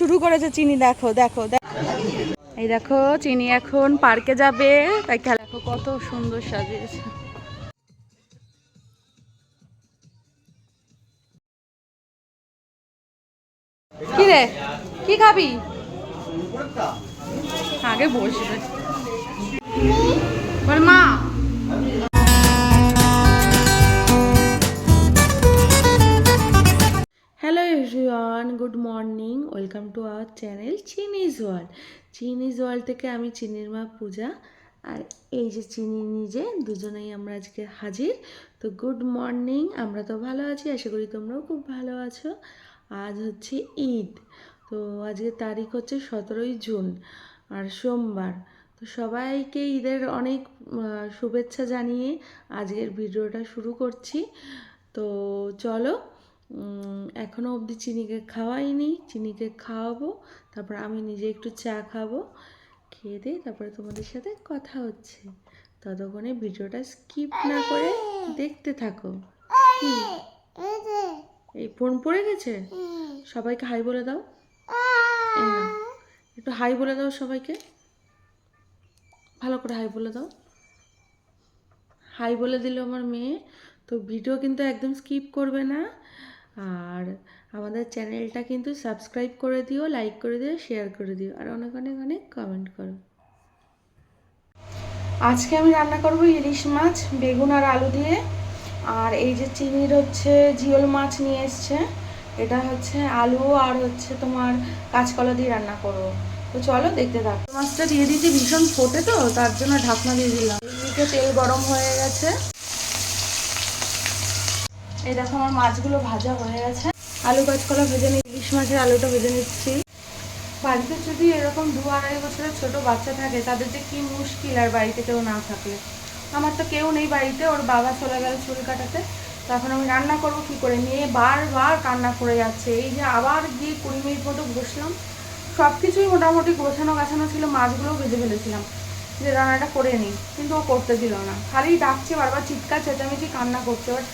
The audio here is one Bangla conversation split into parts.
শুরু করেছে চিনি, দেখো দেখো এই দেখো, চিনি এখন পার্কে যাবে। তাই দেখো কত সুন্দর সাজিয়েছে। কি রে? কি খাবি? আগে বসবে। মা। Hello everyone good morning welcome to our channel Chini's world Chini's world থেকে আমি চিনির মা পূজা। আর এই যে চিনি নিজে, দুজনেই আমরা আজকে হাজির। তো গুড মর্নিং আমরা তো ভালো আছি, আশা করি তোমরাও খুব ভালো আছো। আজ হচ্ছে ঈদ। তো আজকে তারিখ হচ্ছে সতেরোই জুন, আর সোমবার। তো সবাইকে ঈদের অনেক শুভেচ্ছা জানিয়ে আজকের ভিডিওটা শুরু করছি। তো চলো উম, এখনও অবধি চিনিকে খাওয়াইনি চিনিকে খাওয়াবো তারপর আমি নিজে একটু চা খাব খেয়ে দিয়ে তারপরে তোমাদের সাথে কথা হচ্ছে। ততক্ষণে ভিডিওটা স্কিপ না করে দেখতে থাকো। এই ফোন পড়ে গেছে? সবাইকে হাই বলে দাও। একটু হাই বলে দাও সবাইকে। ভালো করে হাই বলে দাও। হাই বলে দিল আমার মেয়ে তো ভিডিও কিন্তু একদম স্কিপ করবে না। আর আমাদের চ্যানেলটা কিন্তু সাবস্ক্রাইব করে দিও লাইক করে দিও শেয়ার করে দিও, আর অনেক অনেক অনেক কমেন্ট করো। আজকে আমি রান্না করব ইলিশ মাছ, বেগুন আর আলু দিয়ে। আর এই যে চিনির হচ্ছে জিওল মাছ নিয়ে এসছে। এটা হচ্ছে আলু আর হচ্ছে তোমার কাঁচকলা দিয়ে রান্না করব। তো চলো দেখতে থাকো। মাছটা দিয়ে দিতে ভীষণ ফোটে তো, তার জন্য ঢাকনা দিয়ে দিলাম। তেল গরম হয়ে গেছে। এই দেখো আমার মাছগুলো ভাজা হয়ে গেছে। আলু কাঁচকলা ভেজে নিই ইলিশ মাছের আলুটা ভেজে নিচ্ছি। বাড়িতে যদি এরকম দু আড়াই বছরের ছোট বাচ্চা থাকে, তাদের যে কি মুশকিল আর বাড়িতে কেউ না থাকলে। আমার তো কেউ নেই বাড়িতে, ওর বাবা চলে গেল চুল কাটাতে। তখন আমি রান্না করব কি করে? মেয়ে বারবার কান্না করে যাচ্ছে। এই যে আবার গিয়ে কুড়ি মিনিট মতো বসলাম। সব কিছুই মোটামুটি গোছানো গাছানো ছিল, মাছগুলোও ভেজে ফেলেছিলাম। যে রান্নাটা করে নিই, কিন্তু ও করতে দিল না। খালি ডাকছে, বারবার চিৎকার, চেঁচামেচি, কান্না করছে। এবার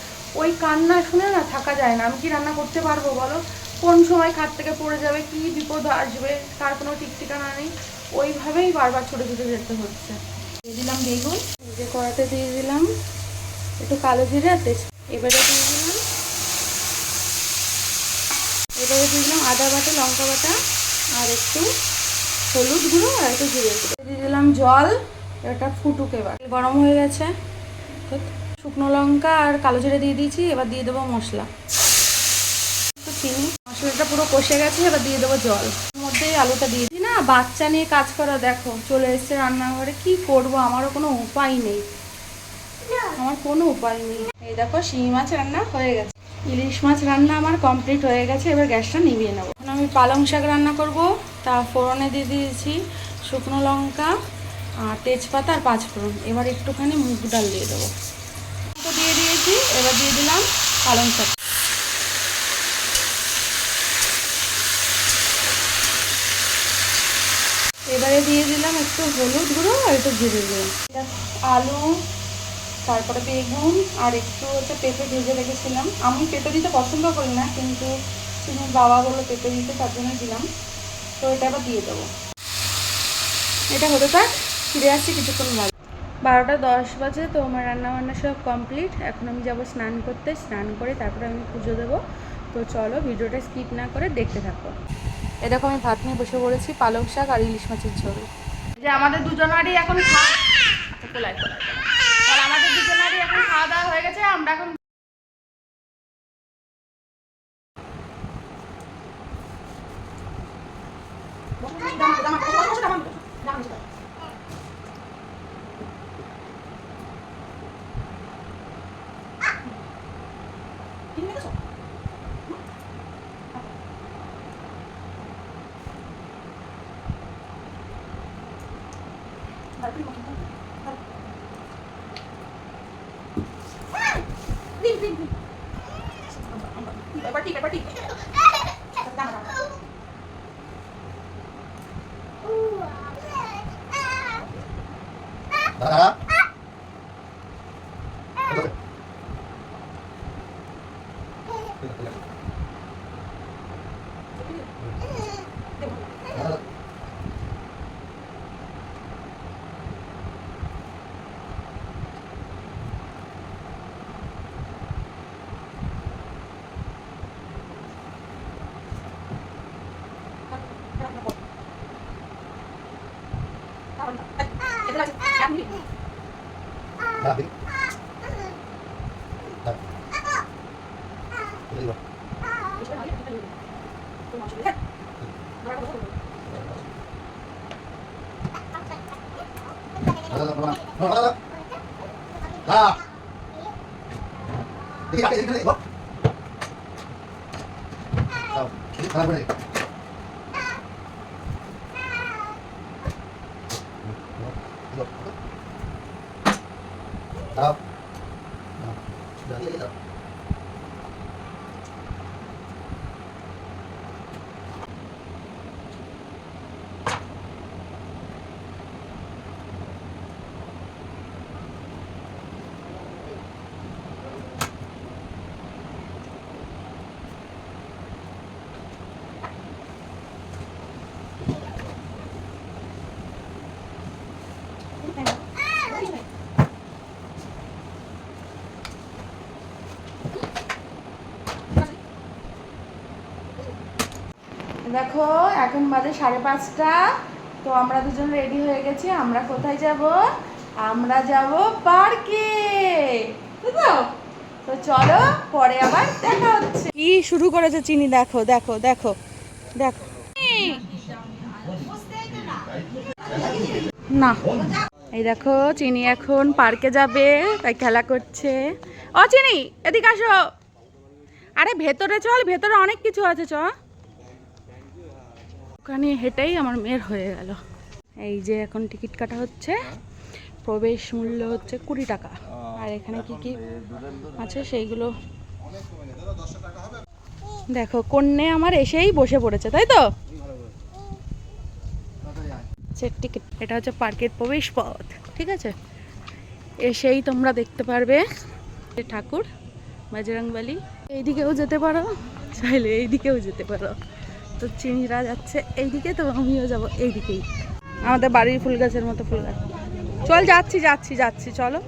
ওই কান্না শুনে না থাকা যায় না। আমি কি রান্না করতে পারব বলো? কোন সময় খাট থেকে পড়ে যাবে, কি বিপদ আসবে, তার কোনো ঠিক ঠিকানা নেই। ওইভাবেই বারবার ছোটো ছোটো যেতে হচ্ছে। দিয়ে দিলাম বেগুন যে কড়াতে দিয়ে দিলাম একটু কালো জিরে আর এবারে দিয়ে দিলাম, এবারে দিয়ে দিলাম আদা বাটা, লঙ্কা বাটা আর একটু হলুদ গুঁড়ো আর একটু জিরে গুঁড়ো। দিয়ে দিলাম জল, এটা ফুটুক এবার। গরম হয়ে গেছে। শুকনো লঙ্কা আর কালো জিরে দিয়ে দিয়েছি, এবার দিয়ে দেবো মশলা। চিনি। মশলাটা পুরো কষে গেছে, এবার দিয়ে দেবো জল। মধ্যেই আলুটা দিয়ে দিই। না, বাচ্চা নিয়ে কাজ করা, দেখো, চলে এসছে রান্নাঘরে, কি করব? আমারও কোনো উপায় নেই। আমার কোনো উপায় নেই। এই দেখো, শিঙি মাছ রান্না হয়ে গেছে। ইলিশ মাছ রান্না আমার কমপ্লিট হয়ে গেছে, এবার গ্যাসটা নিভিয়ে নেব। এখন আমি পালং শাক রান্না করব। তা ফোড়নে দিয়ে দিয়েছি শুকনো লঙ্কা, আর তেজপাতা আর পাঁচফোড়ন। এবার একটুখানি মুগ ডাল দিয়ে দেবো। দিয়ে দিয়েছি, এবার দিয়ে দিলাম পালং শাক। এবারে দিয়ে দিলাম একটু হলুদ গুঁড়ো আর একটু জিরে গুঁড়ো। আলু, তারপরে বেগুন আর একটু হচ্ছে পেঁপে ভেজে রেখেছিলাম। আমি পেঁপে দিতে পছন্দ করি না, কিন্তু তুমি বাবা বলল পেঁপে দিতে তার জন্য দিলাম। তো এটা আবার দিয়ে দেবো। এটা হতে থাক, ফিরে আসছি কিছুক্ষণ ভালো বারোটা দশ বাজে তো আমার রান্নাবান্না সব কমপ্লিট। এখন আমি যাব স্নান করতে। স্নান করে তারপরে আমি পুজো দেবো। তো চলো ভিডিওটা স্কিপ না করে দেখতে থাকো। এরকম আমি ভাত নিয়ে বসে পড়েছি পালং শাক আর ইলিশ মাছের ঝোল। যে আমাদের দুজনারই এখন খাওয়া আচ্ছা, আমাদের দুজনারই এখন খাওয়া দাওয়া হয়ে গেছে আমরা এখন এবার ঠিক এবার ঠিক Dami. Dami. Dami. Ano iba? Ah! Hindi ka kailangan iba? দেখো, এখন বাজে সাড়ে পাঁচটা। তো আমরা দুজন রেডি হয়ে গেছি। আমরা কোথায় যাব? আমরা যাব পার্কে। তো? চলো, পরে আবার দেখা হচ্ছে। কি শুরু করেছে চিনি? দেখো দেখো দেখো দেখো। না। এই দেখো, চিনি এখন পার্কে যাবে, তাই খেলা করছে। ও, চিনি, এদিকে আসো। আরে, ভেতরে চল, ভেতরে অনেক কিছু আছে চ ওখানে হেঁটেই আমার মেয়ের হয়ে গেল। এই যে এখন টিকিট কাটা হচ্ছে, প্রবেশ মূল্য হচ্ছে কুড়ি টাকা। আর এখানে কি কি আছে সেইগুলো দেখো, কন্যে আমার এসেই বসে পড়েছে, তাই তো? টিকিট, এটা হচ্ছে পার্কের প্রবেশ পথ, ঠিক আছে? এসেই তোমরা দেখতে পারবে ঠাকুর, বাজরংবালি। এইদিকেও যেতে পারো, চাইলে এইদিকেও যেতে পারো। তো চিনিরা যাচ্ছে এইদিকে, তো আমিও যাব এইদিকেই। আমাদের বাড়ির ফুল গাছের মতো ফুল গাছ। চল, যাচ্ছি যাচ্ছি যাচ্ছি, চলো।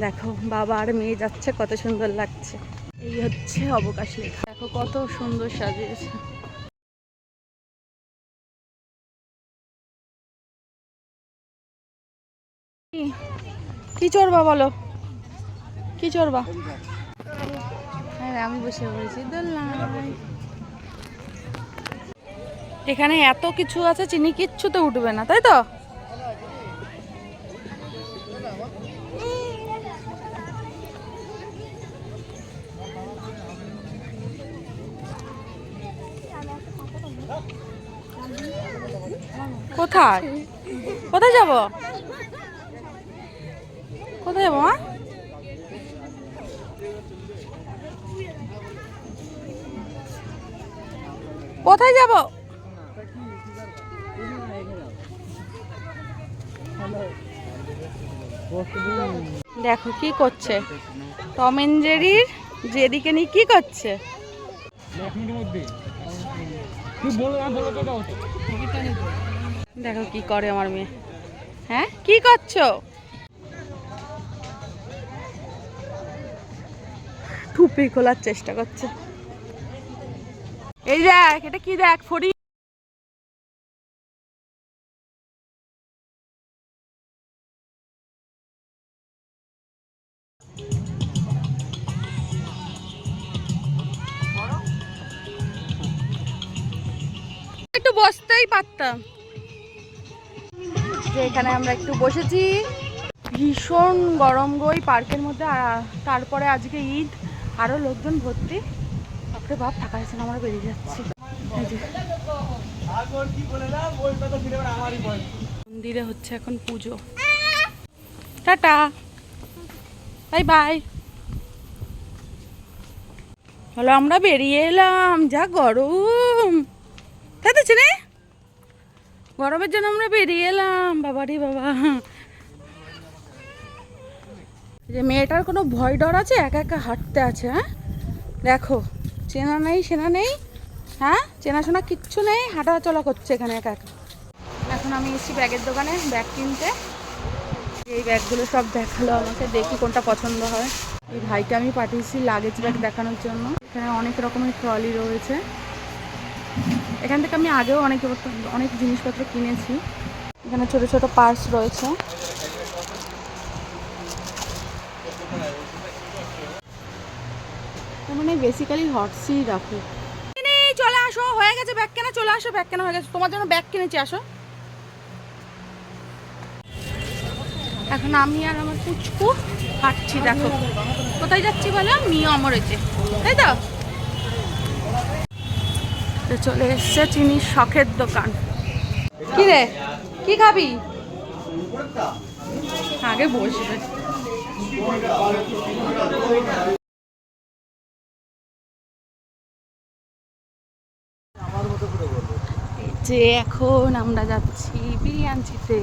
দেখো, বাবা আর মেয়ে যাচ্ছে, কত সুন্দর লাগছে। এই হচ্ছে অবকাশ লেখা। দেখো, কত সুন্দর সাজিয়েছে। কি- চড়বা বলো? কি চড়বা? আমি বসে পড়েছি এখানে এত কিছু আছে, চিনি কিচ্ছু তো উঠবে না, তাই তো? কোথায়? কোথায় যাব? কোথায় যাব, মা? কোথায় যাব? দেখো কি করছে। টম জেরির যেদিকে নিয়ে কি করছে? দেখো কি করে আমার মেয়ে। হ্যাঁ? কি করছ? টুপি খোলার চেষ্টা করছে। এই দেখ, এটা কি দেখ, ফড়ি। একটু বসতেই পারতাম। যে এখানে আমরা একটু বসেছি। ভীষণ গরম গই পার্কের মধ্যে তারপরে আজকে ঈদ আরও লোকজন ভর্তি। বাপরে বাপ থাকা যাচ্ছে আমরা বেরিয়ে যাচ্ছি। মন্দিরে হচ্ছে এখন পুজো। টাটা। Bye bye. হলো আমরা বেরিয়ে এলাম, যা গরম। তাই তো গরমের জন্য আমরা বেরিয়ে এলাম বাবারি বাবা। যে মেয়েটার কোনো ভয় ডর আছে? একা একা হাঁটতে আছে হ্যাঁ? দেখো। চেনা নেই, সেনা নেই। হ্যাঁ চেনাশোনা কিচ্ছু নেই হাঁটা চলা করছে এখানে একা একা। এখন আমি এসেছি ব্যাগের দোকানে, ব্যাগ কিনতে। এই ব্যাগগুলো সব দেখাল আমাকে, দেখি কোনটা পছন্দ হয়। এই ভাইকে আমি পাঠিয়েছি লাগেজ ব্যাগ দেখানোর জন্য। এখানে অনেক রকমের ট্রলি রয়েছে। এখান থেকে আমি আগেও অনেক অনেক জিনিসপত্র কিনেছি। এখানে ছোট ছোট পার্স রয়েছে। মানে বেসিক্যালি হটসি রাখি। চলে আসো, হয়ে গেছে ব্যাগ কেনা, চলে আসো, ব্যাগ কেনা হয়ে গেছে। তোমার জন্য ব্যাগ কিনেছি, আসো। এখন আমি আর আমার পুচকু হাঁটছি, দেখো। কোথায় যাচ্ছি বলো? মিও অমরেছে তাই তো? চলে এসছে চিনি শখের দোকান। কি রে? কি খাবি? আগে বসবে যে এখন আমরা যাচ্ছি বিরিয়ানিতে।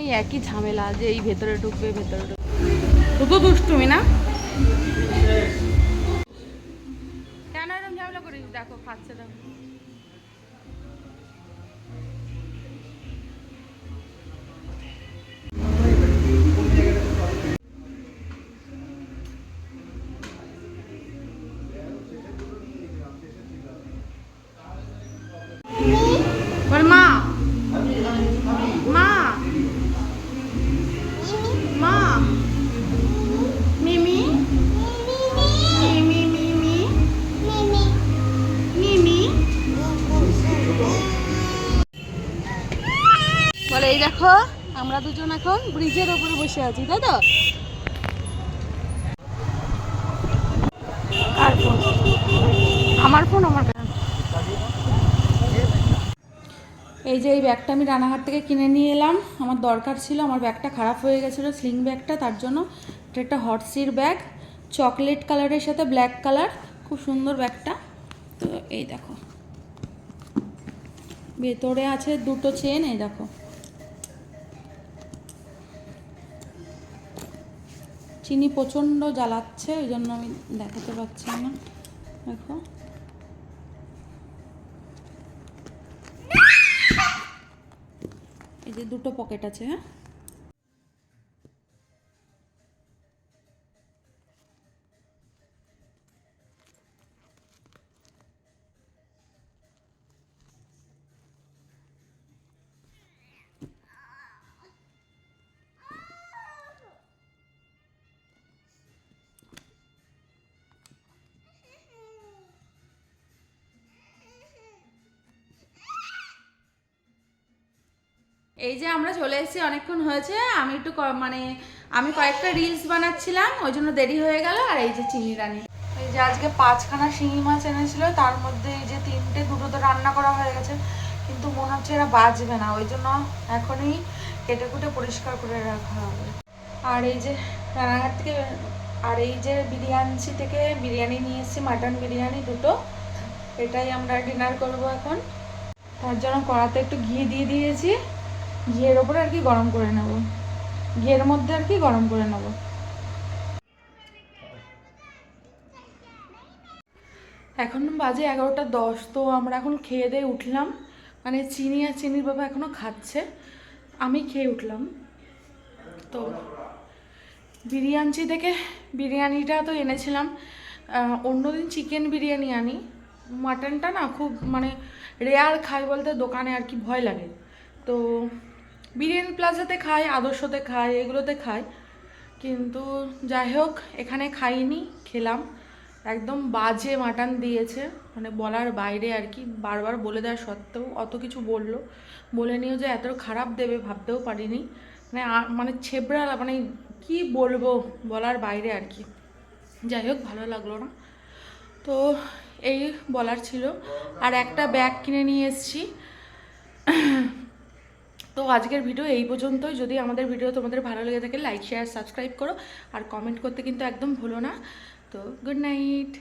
এই একই ঝামেলা যে এই ভেতরে ঢুকবে ভেতরে ঢুকবে। শুধু দুষ্টুমি না? কেন এরকম ঝামেলা করিস? দেখো খাচ্ছে দেখো। দুজন এখন ব্রিজের ওপরে বসে আছি তাই তো? আমার ফোন আমার এই যে এই ব্যাগটা আমি রানাঘাট থেকে কিনে নিয়ে এলাম। আমার দরকার ছিল আমার ব্যাগটা খারাপ হয়ে গেছিল স্লিং ব্যাগটা তার জন্য এটা একটা হটসির ব্যাগ চকলেট কালারের সাথে ব্ল্যাক কালার খুব সুন্দর ব্যাগটা। তো এই দেখো ভেতরে আছে দুটো চেন এই দেখো। চিনি প্রচণ্ড জ্বালাচ্ছে, ওই জন্য আমি দেখাতে পারছি না। দেখো। এই যে দুটো পকেট আছে হ্যাঁ? এই যে আমরা চলে এসেছি, অনেকক্ষণ হয়েছে, আমি একটু মানে আমি কয়েকটা রিলস বানাচ্ছিলাম, ওই জন্য দেরি হয়ে গেল, আর এই যে চিনি রানি। এই যে আজকে পাঁচখানা শিঙি মাছ এনেছিল, তার মধ্যে এই যে তিনটে, দুটো তো রান্না করা হয়ে গেছে, কিন্তু মনে হচ্ছে এরা বাজবে না, ওই জন্য এখনই কেটে কুটে পরিষ্কার করে রাখা হবে। আর এই যে রানাঘাট থেকে আর এই যে বিরিয়ানি থেকে বিরিয়ানি নিয়ে এসেছি, মাটন বিরিয়ানি দুটো, এটাই আমরা ডিনার করব এখন। তার জন্য কড়াতে একটু ঘি দিয়ে দিয়েছি। ঘিয়ের ওপরে আর কি গরম করে নেব। ঘিয়ের মধ্যে আর কি গরম করে নেব। এখন বাজে এগারোটা দশ, তো আমরা এখন খেয়ে দিয়ে উঠলাম। মানে চিনি আর চিনির বাবা এখনও খাচ্ছে। আমি খেয়ে উঠলাম। তো বিরিয়ানি থেকে বিরিয়ানিটা তো এনেছিলাম। অন্যদিন চিকেন বিরিয়ানি আনি। মাটনটা না খুব মানে রেয়ার খাই বলতে দোকানে আর কি ভয় লাগে। তো বিরিয়ানি প্লাজাতে খাই, আদর্শতে খাই, এগুলোতে খাই। কিন্তু যাই হোক, এখানে খাইনি, খেলাম। একদম বাজে মাটন দিয়েছে। মানে বলার বাইরে আর কি, বারবার বলে দেওয়া সত্ত্বেও অত কিছু বলল। বলে নিয়েও যে এত খারাপ দেবে, ভাবতেও পারিনি। মানে মানে ছেবড়া মানে কি বলব, বলার বাইরে আর কি। যাই হোক, ভালো লাগল না। তো এই বলার ছিল। আর একটা ব্যাগ কিনে নিয়ে এসেছি। তো আজকের ভিডিও এই পর্যন্তই। যদি আমাদের ভিডিও তোমাদের ভালো লেগে থাকে লাইক শেয়ার সাবস্ক্রাইব করো। আর কমেন্ট করতে কিন্তু একদম ভুলো না। তো গুড নাইট